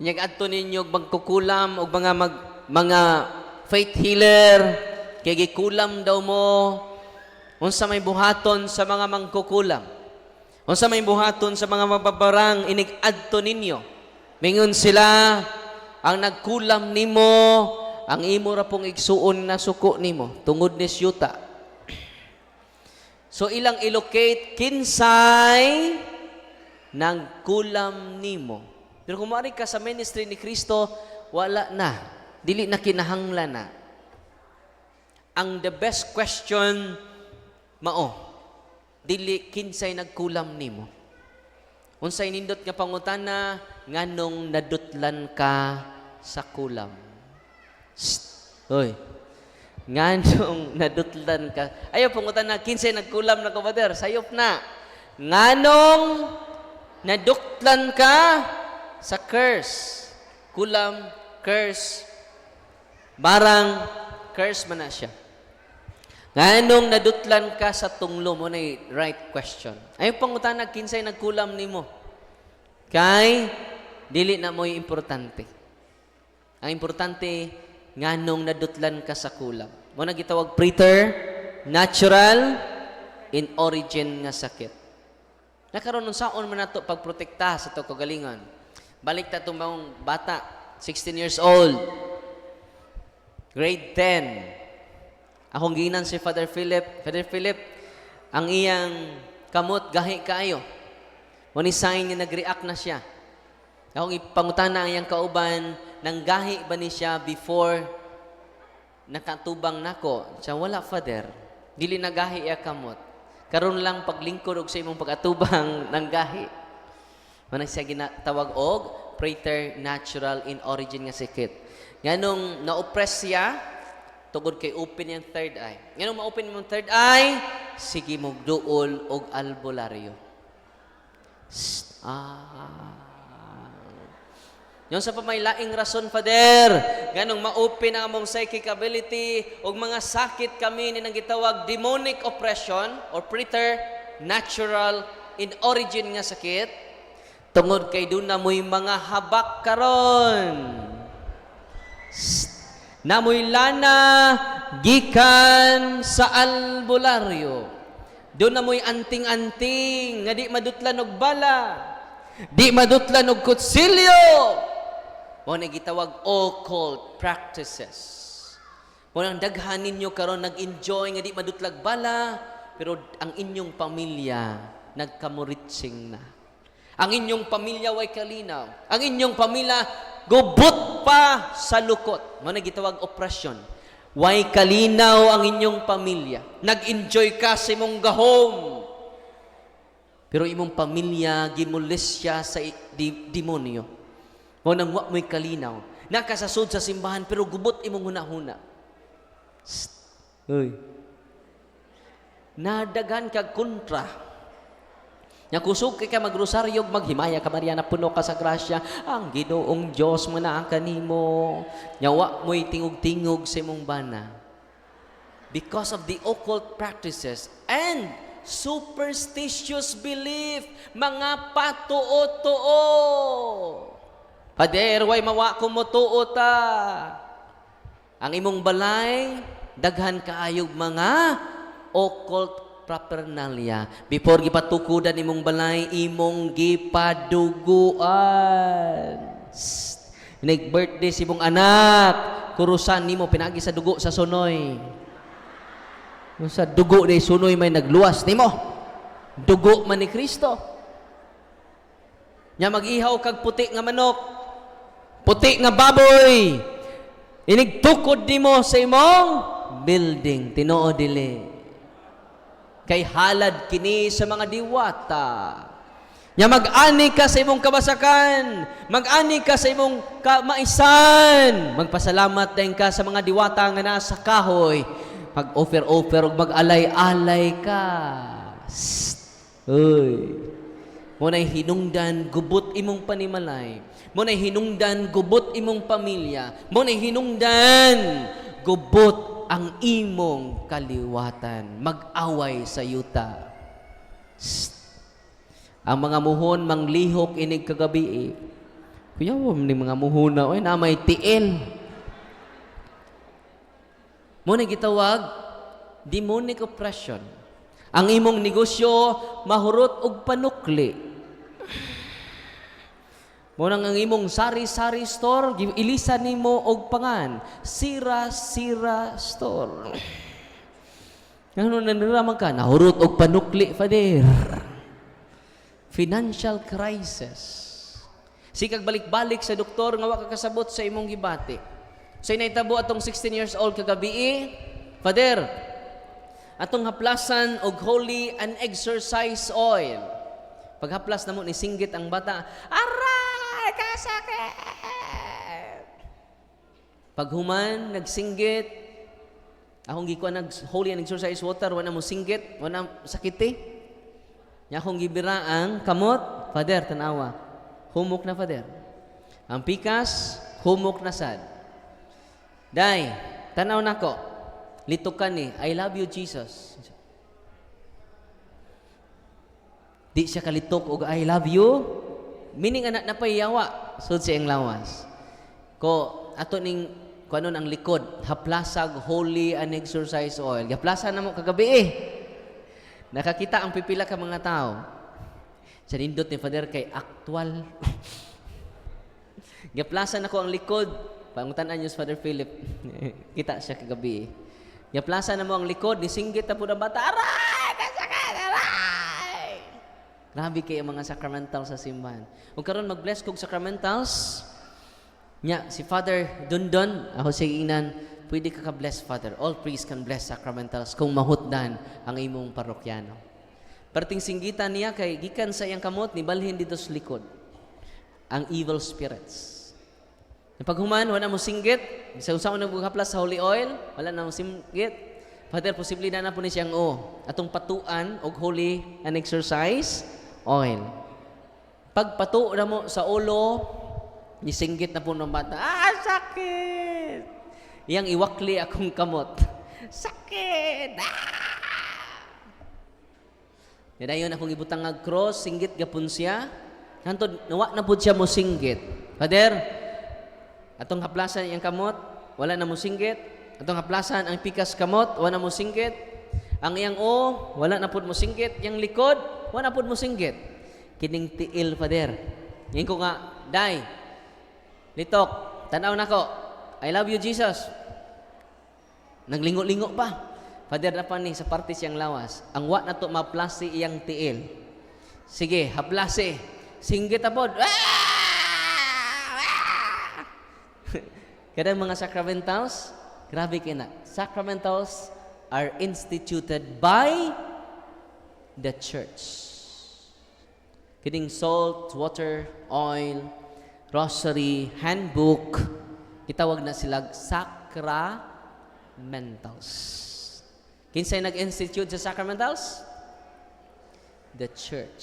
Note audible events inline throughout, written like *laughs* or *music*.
Inyag adto ninyo magkukulam og mga mag, mga faith healer kay gikulam daw mo unsa may buhaton sa mga mangkukulam. Unsa may buhaton sa mga mababarang inig adto ninyo. Mingon sila ang nagkulam nimo ang imo ra pong igsuon na suko nimo tungod ni syuta. So ilang ilocate kinsay nang kulam nimo. Pero kung maaari ka sa ministry ni Kristo, wala na. Dili na kinahanglan na. Ang the best question, mao, dili kinsay nagkulam nimo. Unsay nindot nga pangutana, nganong nadutlan ka sa kulam. Shh. Hoy. Nganong *laughs* nadutlan ka. Ayaw pangutana, kinsay nagkulam na kabader, sayop na. Nganong naduklan ka sa curse. Kulam, curse. Barang, curse man na siya. Nganong nadutlan ka sa tunglo mo na right question. Ayaw pangutana, kinsay nagkulam nimo. Kay, dili na mo'y importante. Ang importante, nganong nadutlan ka sa kulam. Mo na gitawag preter, natural, in origin nga sakit. Nakaroon ng saon man nato pagprotekta sa to kagalingan. Balik ta mga bata, 16 years old, grade 10. Akong ginan si Father Philip. Father Philip, ang iyang kamot gahi kayo. Wani sign nga nag-react na siya. Akong ipangutana ang iyang kauban, nang gahi ba ni siya before nakatubang nako? Siya, wala, Father. Dili nagahi iya kamot. Karon lang paglingkod og sa imong pag-atubang *laughs* ng gahi. Manang siya ginatawag og preternatural in origin nga sakit. Nganong na-oppress siya, tugod kay open yung third eye. Nganong ma-open yung third eye, sige mo duol og albularyo. Sst. Ah. Yung sa pamailaing rason, Father, ganong ma-open ang among psychic ability o mga sakit kami ni nang gitawag demonic oppression or preternatural in origin nga sakit, tungod kay doon na mo'y mga habak karon. Namoy lana gikan sa albularyo. Doon na mo'y anting-anting nga di madutlan og bala. Di madutlan og kutsilyo. Mo na gitawag occult practices. Mo nang daghan ninyo karon nag-enjoy nga di madutlag bala, pero ang inyong pamilya nagkamuritsing na. Ang inyong pamilya way kalinaw. Ang inyong pamilya gubot pa sa lukot. Mo na gitawag opresyon. Way kalinaw ang inyong pamilya. Nag-enjoy ka sa imong gahom. Pero imong pamilya gimulis siya sa di- demonyo. Mo nang wa mo'y kalinaw. Nakasasod sa simbahan pero gubot imong hunahuna. Uy. Nadagan kag kontra. Nya kusog kay ka magrosaryo maghimaya ka Maria na puno ka sa grasya ang Ginoong Dios mo na ang kanimo. Nya mo'y tingog-tingog sa imong bana. Because of the occult practices and superstitious belief, mga patuo-tuo. Pader, way mawa ko mo tuo ta. Ang imong balay, daghan kaayog mga occult paraphernalia. Before gipatukudan imong balay, imong gipaduguan. Shh. Nag-birthday si imong anak, kurusan nimo pinagi sa dugo sa sunoy. Sa dugo ni sunoy may nagluwas nimo. Dugo man ni Kristo. Nya mag-ihaw kag puti nga manok. Puti nga baboy. Inigtukod nimo sa imong building Tinoo dili. Kay halad kini sa mga diwata. Nya mag-ani ka sa imong kabasakan, mag-ani ka sa imong kamaisan, magpasalamat din ka sa mga diwata nga nasa kahoy, mag-offer-offer ug mag-alay-alay ka. Sst. Uy. Mo nay hinungdan gubot imong panimalay. Mo nay hinungdan gubot imong pamilya. Mo nay hinungdan gubot ang imong kaliwatan. Mag-away sa yuta. Sst. Ang mga muhon manglihok inig kagabi. Kuya, wam ni mga muhuna, oy, na may tiil. Muna gitawag, demonic oppression. Ang imong negosyo, mahurot og panukli. Munang ang imong sari-sari store, ilisa nimo og pangan. Sira-sira store. Ano naniraman ka? Nahurot og panukli, Fader. Financial crisis. Sikag balik-balik sa doktor nga wa ka kasabot sa imong gibati. Sa inaitabo atong 16 years old kagabi, eh, Father, atong haplasan og holy and exercise oil. Paghaplas na mo ni singgit ang bata, aray, kasakit! Paghuman, nagsinggit, akong gikuha nag holy and exercise water, wala mo singgit, wala sakiti. Nya akong gibira ang kamot, Father, tanawa. Humok na, Father. Ang pikas, humok na sad. Day, tanaw nako. Litok ka ni, I love you, Jesus. Di siya kalitok og I love you. Meaning anak na payawa. Sud ang lawas. Ko, ato ning kuanon ang likod, haplasag holy and exercise oil. Gaplasa na mo kagabi eh. Nakakita ang pipila ka mga tao. Sa nindot ni Father kay actual. *laughs* Gaplasan ako ang likod. Pangutan niyo Father Philip. *laughs* Kita siya kagabi. Gaplasan na mo ang likod, nisinggit na po ng bata. Aray! Grabe kayo mga sacramentals sa simbahan. Kung karon mag-bless kog sacramentals, nya si Father Dundon, ako sa inan, pwede ka ka-bless Father. All priests can bless sacramentals kung mahutdan ang imong parokyano. Perting singgitan niya kay gikan sa iyang kamot ni balhin dito sa likod ang evil spirits. Paghuman, wala mo singgit. Sa usang unang bughaplas sa holy oil, wala na mo singgit. Father, posible na na po ni siyang o. Atong patuan og holy and exercise oil. Pagpatu na mo sa ulo, nisinggit na po ng bata, ah, sakit! Iyang iwakli akong kamot. *laughs* Sakit! Ah! Dayon akong ibutang nga cross, singgit gapon siya. Hantod, nawa na po siya mo singgit. Father, atong haplasan iyang kamot, wala na mo singgit. Atong haplasan ang pikas kamot, wala na mo singgit. Ang iyang o, wala na po mo singgit. Yang likod, wala na po mo singgit. Kining tiil, Father. Ngayon ko nga, Day, litok, tanaw na ko. I love you, Jesus. Naglingo-lingo pa. Father na pa ni sa parte siyang lawas. Ang wa na to maplasi iyang tiil. Sige, haplasi. Singgit apod. *laughs* Kada mga sacramentals, grabe kina. Sacramentals are instituted by the church. Kining salt, water, oil, rosary, handbook, itawag na silag sacramentals. Kinsay nag-institute sa sacramentals? The church.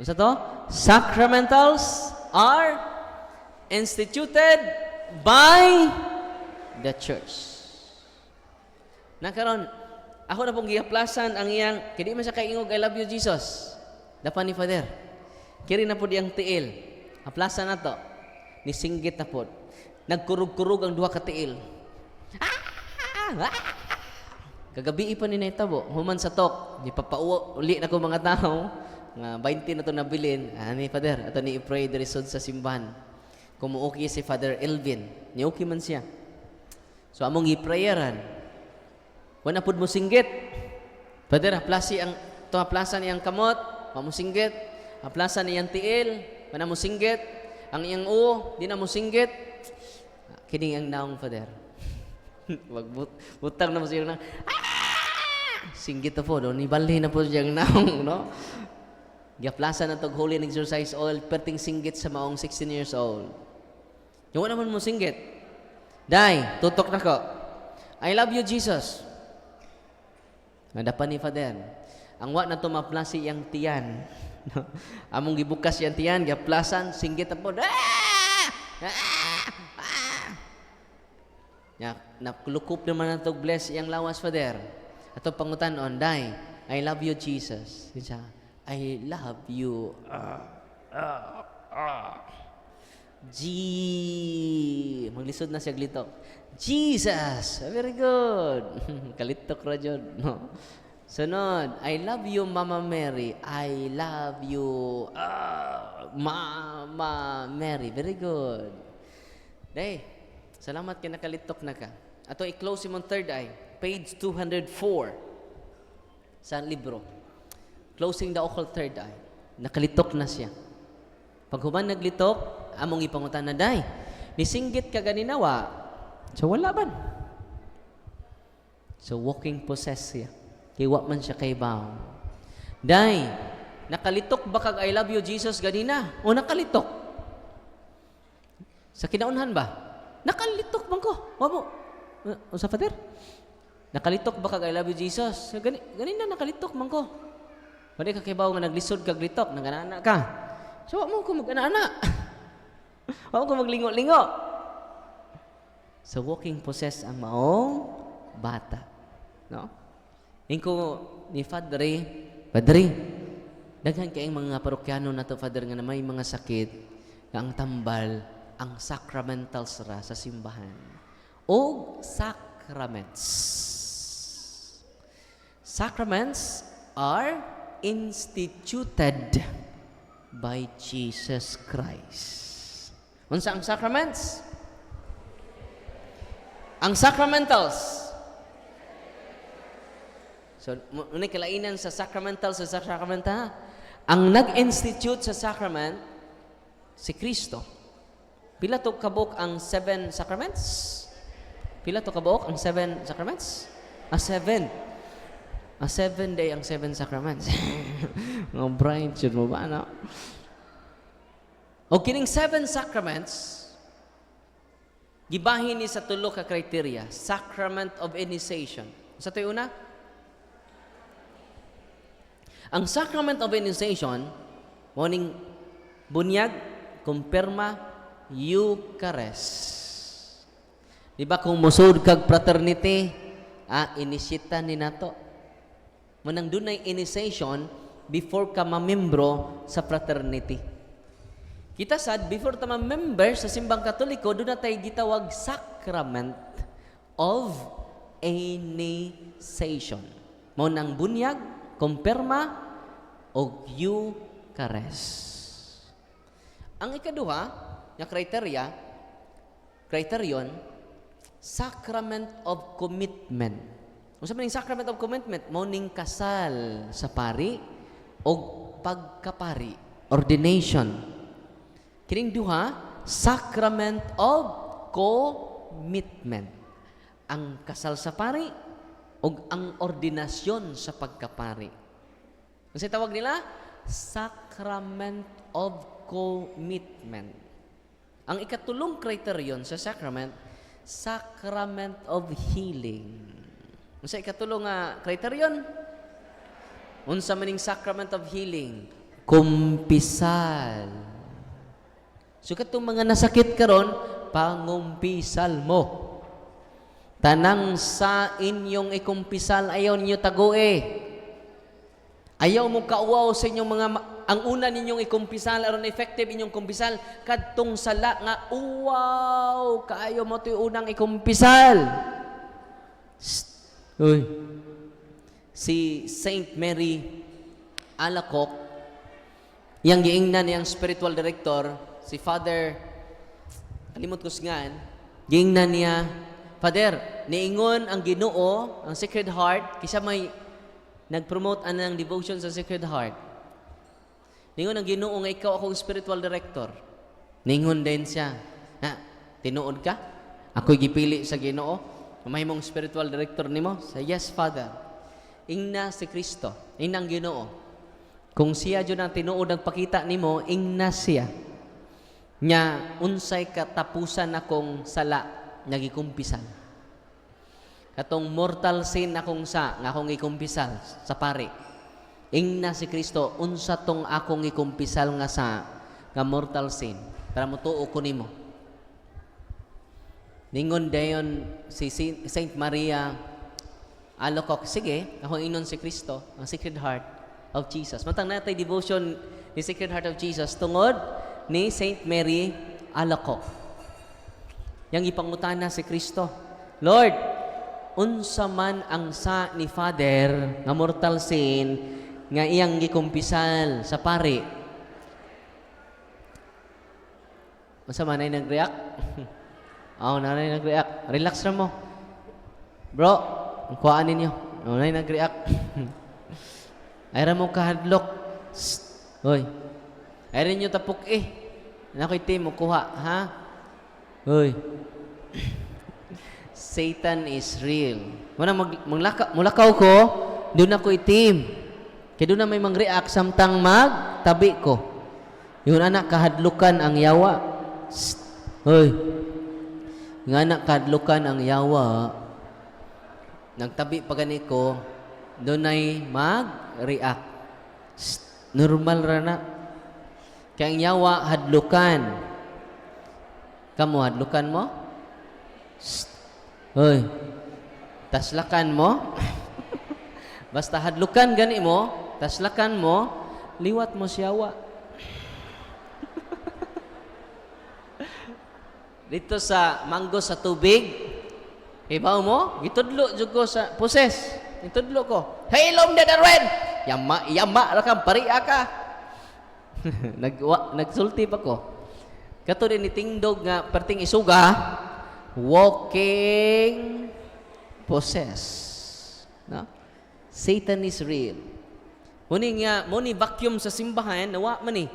Unsa to? Sacramentals are instituted by the church. Nakaron, ako na pong gihaplasan ang iyang, kidi man siya kaingog, I love you Jesus. Dapan ni Father. Kiri na po diyang tiil. Haplasan na to. Nisinggit na po. Nagkurug-kurug ang duha ka tiil. Kagabi pa ni Netabo, human sa tok, di papauwa na ko mga tao, nga 20 na to nabilin, ani Father, ato ni i-pray diri sa simbahan. Okay si Father Elvin, ni okay man siya. So among i-prayeran. Wala pud mo singgit. Father, haplasi ang to haplasan iyang kamot, wa mo singgit. Haplasan iyang tiil, wala mo singgit. Ang iyang u, di na mo singgit. Kini ang naong Father. *laughs* Wag but, butang na po siya na, ah! Singgit na po, no? Nibalhin na po siyang naong, no? Giaplasa na tog holy and exercise oil, perting singgit sa maong 16 years old. Yung naman mo singgit. Day, tutok na ko. I love you, Jesus. Nadapan ni Father. Ang wa na to maplasi yang tiyan. *laughs* Among gibukas yang tiyan, giaplasan, singgit na po. Ah! Ah! Ah! Ya, nakulukup naman na to bless iyang lawas, Father. Ato pangutan on, Day, I love you, Jesus. Siya, I love you. Ah. Ah, ah. G. Maglisod na siya glitok. Jesus. Very good. *laughs* Kalitok ra jud. No. Sunod, I love you, Mama Mary. I love you, ah, Mama Mary. Very good. Day, salamat kay nakalitok na ka. Ato i-close imong third eye. Page 204 sa libro. Closing the occult third eye. Nakalitok na siya. Pag human naglitok, among ipangutan na day. Nisinggit ka ganinawa. So wala ban. So walking possess siya. Kay man siya kay baw. Day, nakalitok ba kag I love you Jesus ganina? O nakalitok? Sa kinaunhan ba? Nakalitok man ko. Wa mo. Uh, sa father? Nakalitok ba kag I love you Jesus? Gani, ganina nakalitok man ko. Pwede ka kibaw nga naglisod kag litok, nanganana ka. So, wa mo ko mag-anana. Wa mo ko maglingo-lingo. So, walking possess ang maong bata. No? Ingko ni Padre, Padre, daghan kayong mga parokyano na to, Father, nga na may mga sakit, nga ang tambal, ang sacramentals ra sa simbahan. O sacraments. Sacraments are instituted by Jesus Christ. Unsa ang sacraments? Ang sacramentals. So, muna kalainan sa sacramentals sa sacramenta. Ang nag-institute sa sacrament, si Kristo. Pila to kabok ang seven sacraments? Pila to kabok ang seven sacraments? A seven. A seven day ang seven sacraments. *laughs* Mga bright mo ba, ano? O kining seven sacraments, gibahin ni sa tulo ka criteria. Sacrament of initiation. Sa to una? Ang sacrament of initiation, morning bunyag, kumpirma, Eucharist. Di ba kung musod kag fraternity, ah, inisita ni nato. Manang dunay initiation before ka mamembro sa fraternity. Kita sad, before ta member sa simbang katoliko, doon na tayo gitawag sacrament of initiation. Mo nang bunyag, kumpirma, o Eucharist. Ang ikaduha, nga criteria, criterion, sacrament of commitment. Kung sa maning sacrament of commitment, morning kasal sa pari o pagkapari, ordination. Kining duha, sacrament of commitment. Ang kasal sa pari o ang ordinasyon sa pagkapari. Kasi tawag nila, sacrament of commitment. Ang ikatulong criterion sa sacrament, sacrament of healing. Unsa ikatulong nga criterion? Unsa maning sacrament of healing? Kumpisal. So katong mga nasakit karon, pangumpisal mo. Tanang sa inyong ikumpisal ayaw ninyo tague. Ayaw mo kauwaw sa inyong mga ang una ninyong ikumpisal aron effective inyong kumpisal kadtong sala nga uwaw kaayo mo to'y unang ikumpisal. Shh. Uy. Si Saint Mary Alacoc, yang giingnan niyang spiritual director, si Father, kalimot ko singan, giingnan niya, Father, niingon ang ginoo, ang Sacred Heart, kisa may nag-promote anang devotion sa Sacred Heart. Ningon ang ginoo nga ikaw akong spiritual director. Ningon din siya, na, tinuod ka? Ako'y gipili sa ginoo. May mong spiritual director nimo? Sa yes, Father. Ingna si Kristo. Ingna ang ginoo. Kung siya dyan ang tinuod ang pakita nimo, ingna siya. Nya, unsay katapusan akong sala, nagikumpisan. Katong mortal sin akong sa, nga akong ikumpisal sa pari. Ingna si Kristo, unsa tong akong ikumpisal nga sa, nga mortal sin. Para mutuo ko nimo. Ningon dayon si Saint Maria Alocok, sige, ako inon si Kristo, ang Sacred Heart of Jesus. Matang natay devotion ni Sacred Heart of Jesus tungod ni Saint Mary Alacoque. Yang ipangutana si Kristo. Lord, unsa man ang sa ni Father nga mortal sin nga iyang gikumpisal sa pari. Unsa man ay nag-react? *laughs* oh, nanay nag-react. Relax ra mo. Bro, ang kuhaan ninyo. Oh, nanay nag-react. *laughs* ay ra mo kahadlok. Hoy. Ay rin nyo tapok eh. Nakoy team mo kuha, ha? Hoy. *clears throat* Satan is real. Muna mag, maglaka, mulakaw ko, doon ako itim. Kaya doon na may mang-react samtang magtabi ko. Yung anak kahadlukan ang yawa. Shh. Hoy. Yung anak kahadlukan ang yawa. Nagtabi pa gani ko, doon ay mag-react. Normal ra na. Kaya ang yawa hadlukan. Kamu hadlukan mo? Shh. Hoy. Taslakan mo? *laughs* Basta hadlukan gani mo, taslakan mo, liwat mo siyawa. *laughs* Dito sa mango sa tubig, ibaw mo, gitudlo jud ko sa poses. Gitudlo ko. Hey, lom na darwen! Yama, yama ra kang pariya ka. *laughs* Nag, wa, nagsulti pa ko. Kato din ni Tingdog nga perting isuga, walking possess. No? Satan is real. Muni nga, muni vacuum sa simbahan, nawa man eh.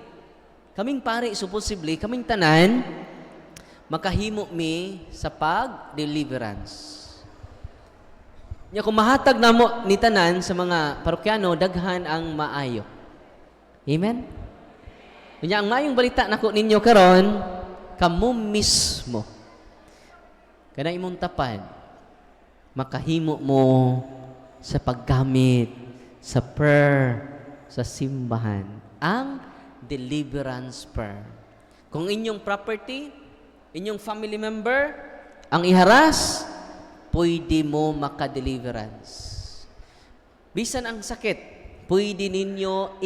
Kaming pare, supposedly, kaming tanan, makahimo mi sa pag-deliverance. Nya kung mahatag na mo ni tanan sa mga parokyano, daghan ang maayo. Amen? Kanya ang mayong balita nako ninyo karon, kamo mismo. Kana imong tapan, makahimo mo sa paggamit sa prayer sa simbahan ang deliverance prayer. Kung inyong property, inyong family member, ang iharas, pwede mo maka-deliverance. Bisan ang sakit, pwede ninyo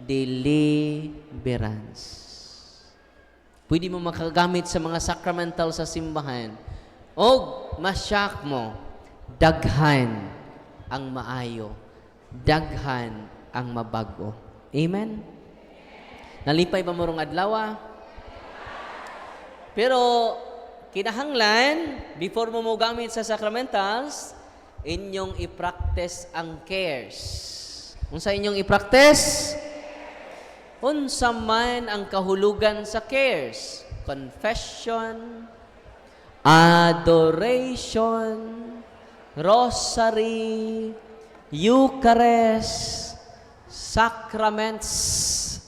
i-deliverance. Pwede mo makagamit sa mga sacramental sa simbahan. O masyak mo, daghan ang maayo. Daghan ang mabago. Amen? Nalipay ba mo rong adlaw? Pero kinahanglan, before mo mo gamit sa sacramentals, inyong i-practice ang cares. Unsa inyong i-practice? Unsa man ang kahulugan sa cares? Confession, adoration, rosary, Eucharist, sacraments,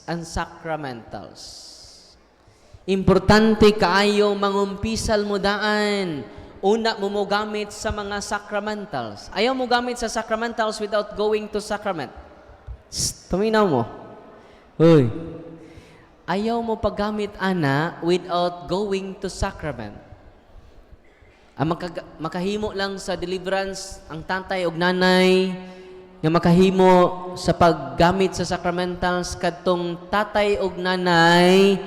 and sacramentals. Importante kaayo mangumpisal mo daan. Una mo mo gamit sa mga sacramentals. Ayaw mo gamit sa sacramentals without going to sacrament. Shh, tuminaw mo. Hoy. Ayaw mo paggamit ana without going to sacrament. Ang makaga- makahimo lang sa deliverance ang tatay ug nanay nga makahimo sa paggamit sa sacramentals kadtong tatay ug nanay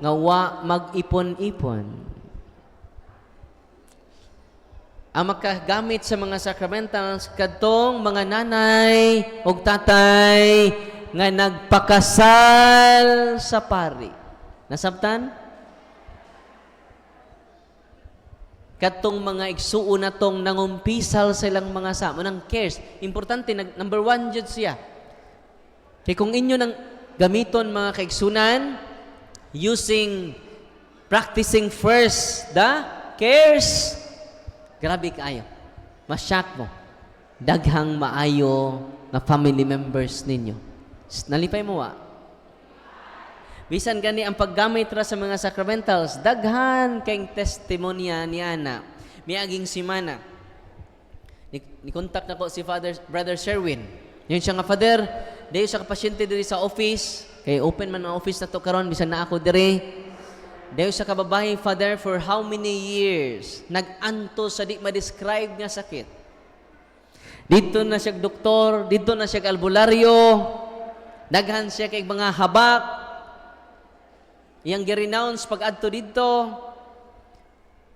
nga wa mag-ipon-ipon. Ang makagamit sa mga sacramentals kadtong mga nanay ug tatay nga nagpakasal sa pari. Nasabtan? Katong mga igsuo na tong nangumpisal sa ilang mga samo ng cares. Importante, number one jud siya. Kaya kung inyo nang gamiton mga kaigsunan, using, practicing first the cares, grabe kaayo. Masyak mo. Daghang maayo na family members ninyo. Nalipay mo wa? Bisan gani ang paggamit ra sa mga sacramentals, daghan kayong testimonya ni Ana. Miaging simana. Ni, ni contact na ko si Father Brother Sherwin. Yun siya nga Father, dayo siya ka pasyente diri sa office. Kay open man ang office na karon bisan na ako diri. Dayo siya kababae Father for how many years? Nag-anto sa di ma-describe nga sakit. Dito na siya doktor, dito na siya albularyo. Daghan siya kay mga habak. Iyang gi-renounce pag adto didto.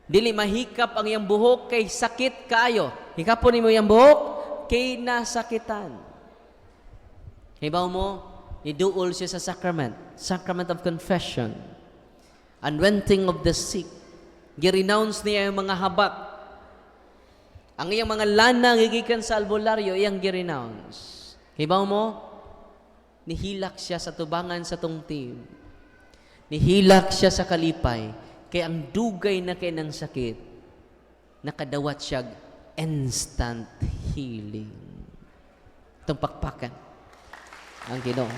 Dili mahikap ang iyang buhok kay sakit kaayo. Hikapon nimo iyang buhok kay nasakitan. Hibaw mo, niduol siya sa sacrament, sacrament of confession. Unwenting of the sick. Gi-renounce niya yung mga habak. Ang iyang mga lana gigikan sa albularyo, iyang gi-renounce. Hibaw mo, nihilak siya sa tubangan sa tungtim. Nihilak siya sa kalipay. Kaya ang dugay na kay ng sakit, nakadawat siya instant healing. Itong pakpakan. Ang Ginoo.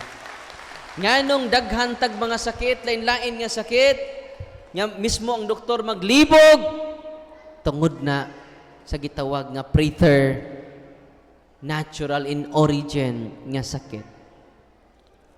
Nganong daghan tag mga sakit, lain-lain nga sakit, nga mismo ang doktor maglibog tungod na sa gitawag nga preter natural in origin nga sakit.